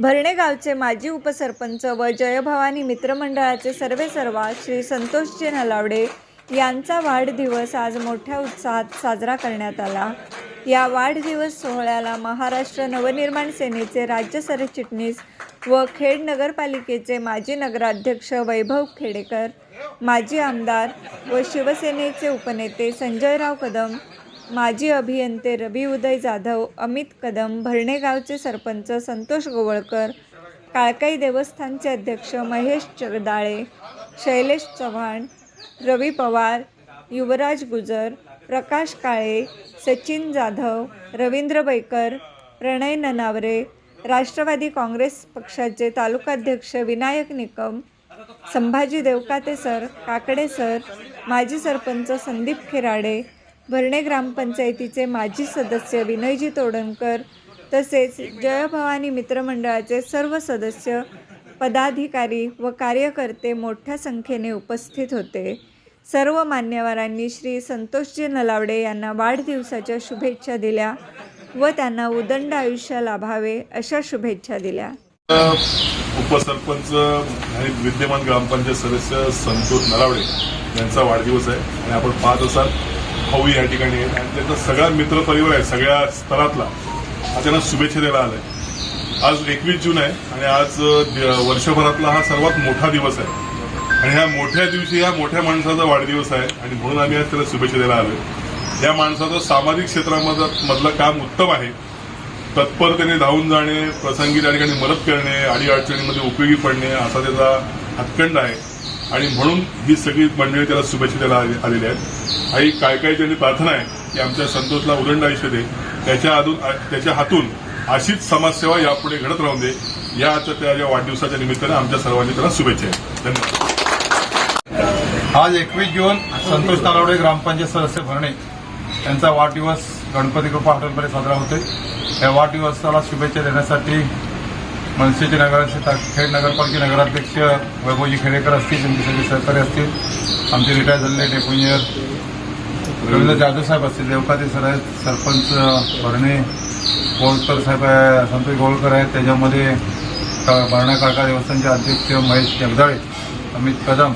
भरणे गावचे माजी उपसरपंच व जयभवानी मित्रमंडळाचे सर्वे सर्वा श्री संतोषजी नलावडे यांचा वाढदिवस आज मोठ्या उत्साहात साजरा करण्यात आला. या वाढदिवस सोहळ्याला महाराष्ट्र नवनिर्माण सेनेचे राज्य सरचिटणीस व खेड नगरपालिकेचे माजी नगराध्यक्ष वैभव खेडेकर माजी आमदार व शिवसेनेचे उपनेते संजयराव कदम माजी अभियंते रवी उदय जाधव अमित कदम भरणे गावचे सरपंच संतोष गोवळकर काळकाई देवस्थानचे अध्यक्ष महेश जगदाळे शैलेश चव्हाण रवी पवार युवराज गुजर प्रकाश काळे सचिन जाधव रवींद्र बैकर प्रणय ननावरे राष्ट्रवादी काँग्रेस पक्षाचे तालुकाध्यक्ष विनायक निकम संभाजी देवकाते सर काकडे सर माजी सरपंच संदीप खिराडे भरणे ग्रामपंचायतीचे माजी सदस्य विनयजी तोडणकर तसेच जयभवानी मित्रमंडळाचे सर्व सदस्य पदाधिकारी व कार्यकर्ते मोठ्या संख्येने उपस्थित होते. सर्व मान्यवरांनी श्री संतोषजी नलावडे यांना वाढदिवसाच्या शुभेच्छा दिल्या व त्यांना उदंड आयुष्य लाभावे अशा शुभेच्छा दिल्या. उपसरपंच आणि विद्यमान ग्रामपंचायत सदस्य संतोष नलावडे यांचा वाढदिवस आहे आणि आपण पाहत असाल भाऊ या ठिकाणी आहे. आणि त्यांचा सगळा मित्र परिवार आहे सगळ्या स्तरातला. आज त्यांना शुभेच्छा द्यायला आलाय. आज एकवीस जून आहे आणि आज वर्षभरातला हा सर्वात मोठा दिवस आहे. आणि ह्या मोठ्या दिवशी ह्या मोठ्या माणसाचा वाढदिवस आहे आणि म्हणून आम्ही आज त्याला शुभेच्छा द्यायला आलोय. या माणसाचं सामाजिक क्षेत्रामधलं मधलं काम उत्तम आहे. तत्परतेने धावून जाणे प्रसंगी त्या ठिकाणी मदत करणे अडीअडचणीमध्ये उपयोगी पडणे असा त्याचा हातखंड आहे. आणि म्हणून ही सगळी मंडळी त्याला शुभेच्छा द्यायला आलेली आहेत. आई काय काय त्यांनी प्रार्थना आहे की आमच्या संतोषला उदंड आयुष्य दे. त्याच्या अजून त्याच्या हातून अशीच समाजसेवा यापुढे घडत राहून दे. या आजच्या त्याच्या वाढदिवसाच्या निमित्ताने आमच्या सर्वांनी त्याला शुभेच्छा आहेत धन्यवाद. आज एकवीस जून संतोष तालावडे ग्रामपंचायत सदस्य भरणे. यांचा वाढदिवस गणपती कृपा हॉटेलमध्ये साजरा होतोय. या वाढदिवसाला शुभेच्छा देण्यासाठी मनसेचे नगराध्यक्ष खेड नगरपालिका नगराध्यक्ष वैभवजी खेडेकर असतील त्यांचे सगळे सहकारी असतील आमचे रिटायर झालेले डेपो इंजिनियर रवींद्र जाधव साहेब असतील देवकाते सर आहेत सरपंच भरणे गोळकर साहेब आहे संतोष गोळकर आहेत त्याच्यामध्ये क- भरणा काळका देवस्थानचे अध्यक्ष महेश जगदाळे अमित कदम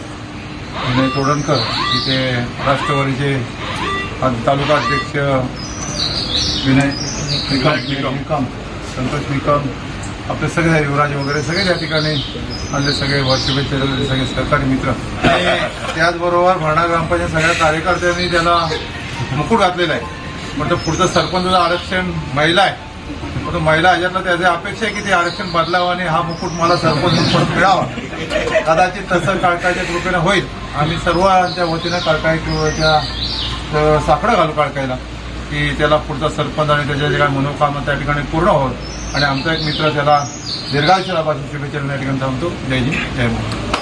विनय तोडणकर इथे राष्ट्रवादीचे तालुका अध्यक्ष विनय निकम. निकम संतोष निकम आपले सगळे युवराज वगैरे सगळे या ठिकाणी आले सगळे शुभेच्छा सगळे सरकारी मित्र. आणि त्याचबरोबर भरणा ग्रामपंचायत सगळ्या कार्यकर्त्यांनी त्याला मुकुट घातलेला आहे. पण तो पुढचं सरपंचाचं आरक्षण महिला आहे. पण तो महिला ह्याच्यातलं त्याची अपेक्षा आहे की ते आरक्षण बदलावं आणि हा मुकुट मला सरपंच परत मिळावा. कदाचित तसं काळकाच्या कृपेनं होईल. आम्ही सर्वांच्या वतीनं काळकाई किंवा साकडं घालू काळकायला की त्याला पुढचा सरपंच आणि त्याच्या जे काही मनोकामना त्या ठिकाणी पूर्ण होत. आणि आमचा एक मित्र त्याला दीर्घायुष्य लाभाची शुभेच्छा या ठिकाणी थांबतो. जय जी जय महाराष्ट्र.